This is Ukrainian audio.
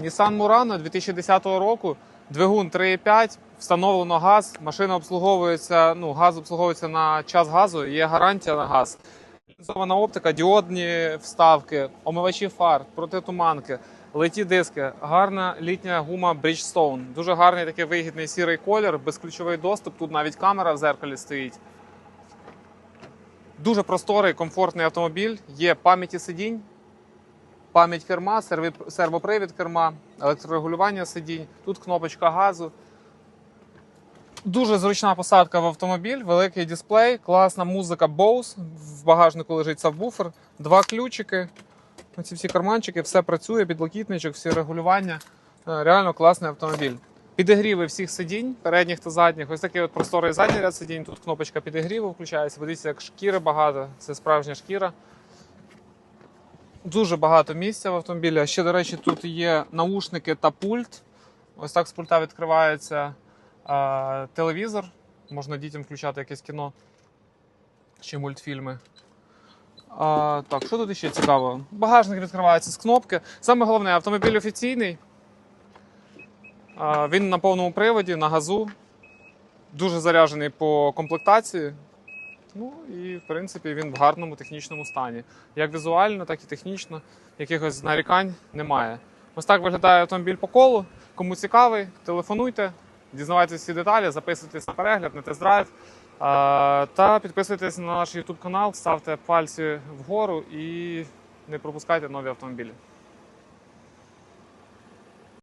Nissan Murano 2010 року, двигун 3,5, встановлено газ, машина обслуговується, ну, газ обслуговується на час газу, є гарантія на газ. Лінзована оптика, діодні вставки, омивачі фар, протитуманки, леті диски, гарна літня гума Bridgestone. Дуже гарний такий вигідний сірий колір, безключовий доступ. Тут навіть камера в зеркалі стоїть. Дуже просторий, комфортний автомобіль. Є пам'яті сидінь, пам'ять керма, сервопривід керма, електрорегулювання сидінь. Тут кнопочка газу. Дуже зручна посадка в автомобіль, великий дисплей, класна музика Bose. В багажнику лежить сабвуфер, два ключики. Оці всі карманчики, все працює, підлокітничок, всі регулювання. Е, Реально класний автомобіль. Підігріви всіх сидінь, передніх та задніх. Ось такий от просторий задній ряд сидінь. Тут кнопочка підігріву включається. Подивіться, як шкіри багато. Це справжня шкіра. Дуже багато місця в автомобілі. Ще, до речі, тут є наушники та пульт. Ось так з пульта відкривається а, телевізор. Можна дітям включати якесь кіно чи мультфільми. А, так, що тут ще цікаво? Багажник відкривається з кнопки. Саме головне, автомобіль офіційний. А, він на повному приводі, на газу. Дуже заряджений по комплектації. Ну і в принципі він в гарному технічному стані. Як візуально, так і технічно. Якихось нарікань немає. Ось так виглядає автомобіль по колу. Кому цікавий, телефонуйте, дізнавайтеся всі деталі, записуйтесь на перегляд, на тест-драйв. Та підписуйтесь на наш YouTube канал, ставте пальці вгору і не пропускайте нові автомобілі.